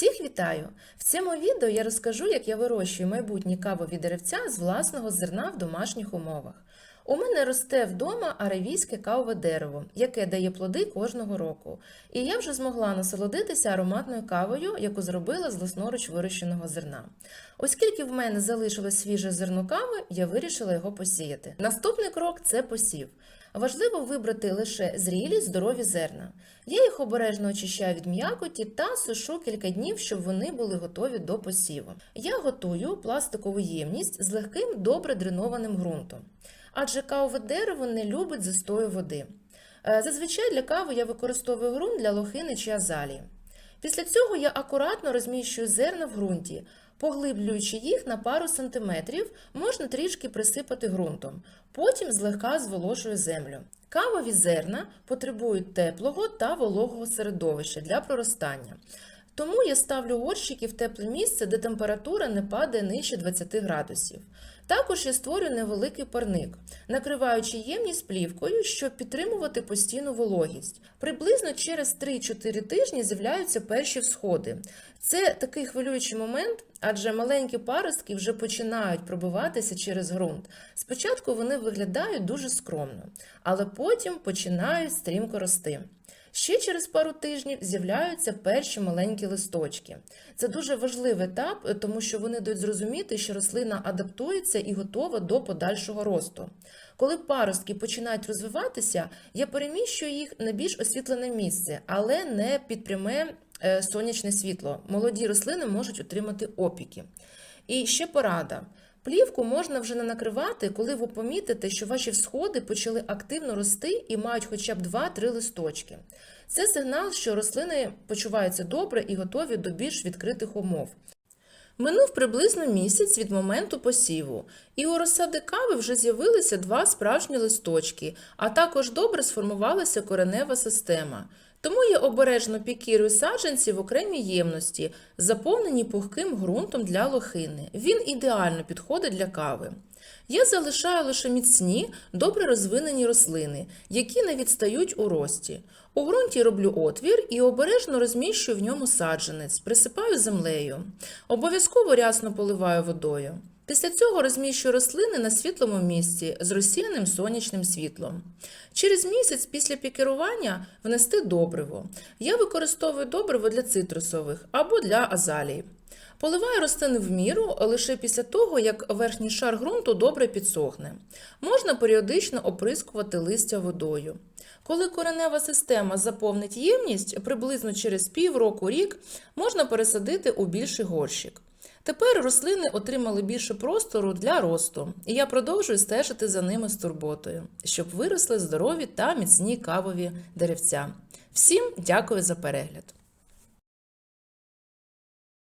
Всіх вітаю! В цьому відео я розкажу, як я вирощую майбутні кавові деревця з власного зерна в домашніх умовах. У мене росте вдома аравійське кавове дерево, яке дає плоди кожного року. І я вже змогла насолодитися ароматною кавою, яку зробила з власноруч вирощеного зерна. Оскільки в мене залишилось свіже зерно кави, я вирішила його посіяти. Наступний крок це посів. Важливо вибрати лише зрілі здорові зерна. Я їх обережно очищаю від м'якоті та сушу кілька днів, щоб вони були готові до посіву. Я готую пластикову ємність з легким добре дренованим ґрунтом, адже кавове дерево не любить застою води. Е, Зазвичай для кави я використовую ґрунт для лохини чи азалії. Після цього я акуратно розміщую зерна в ґрунті, поглиблюючи їх на пару сантиметрів, можна трішки присипати ґрунтом, потім злегка зволошую землю. Кавові зерна потребують теплого та вологого середовища для проростання. Тому я ставлю горщики в тепле місце, де температура не падає нижче 20 градусів. Також я створюю невеликий парник, накриваючи ємність плівкою, щоб підтримувати постійну вологість. Приблизно через 3-4 тижні з'являються перші всходи. Це такий хвилюючий момент, адже маленькі паростки вже починають пробиватися через ґрунт. Спочатку вони виглядають дуже скромно, але потім починають стрімко рости. Ще через пару тижнів з'являються перші маленькі листочки. Це дуже важливий етап, тому що вони дають зрозуміти, що рослина адаптується і готова до подальшого росту. Коли паростки починають розвиватися, я переміщую їх на більш освітлене місце, але не під пряме е, сонячне світло. Молоді рослини можуть отримати опіки. І ще порада. Плівку можна вже не накривати, коли ви помітите, що ваші всходи почали активно рости і мають хоча б 2-3 листочки. Це сигнал, що рослини почуваються добре і готові до більш відкритих умов. Минув приблизно місяць від моменту посіву, і у розсади кави вже з'явилися два справжні листочки, а також добре сформувалася коренева система. Тому я обережно пікірую саджанці в окремій ємності, заповнені пухким ґрунтом для лохини. Він ідеально підходить для кави. Я залишаю лише міцні, добре розвинені рослини, які не відстають у рості. У ґрунті роблю отвір і обережно розміщую в ньому саджанець, присипаю землею. Обов'язково рясно поливаю водою. Після цього розміщую рослини на світлому місці з розсіяним сонячним світлом. Через місяць після пікерування внести добриво. Я використовую добриво для цитрусових або для азалій. Поливаю рослини в міру лише після того, як верхній шар ґрунту добре підсохне. Можна періодично оприскувати листя водою. Коли коренева система заповнить ємність, приблизно через півроку рік можна пересадити у більший горщик. Тепер рослини отримали більше простору для росту, і я продовжую стежити за ними з турботою, щоб виросли здорові та міцні кавові деревця. Всім дякую за перегляд!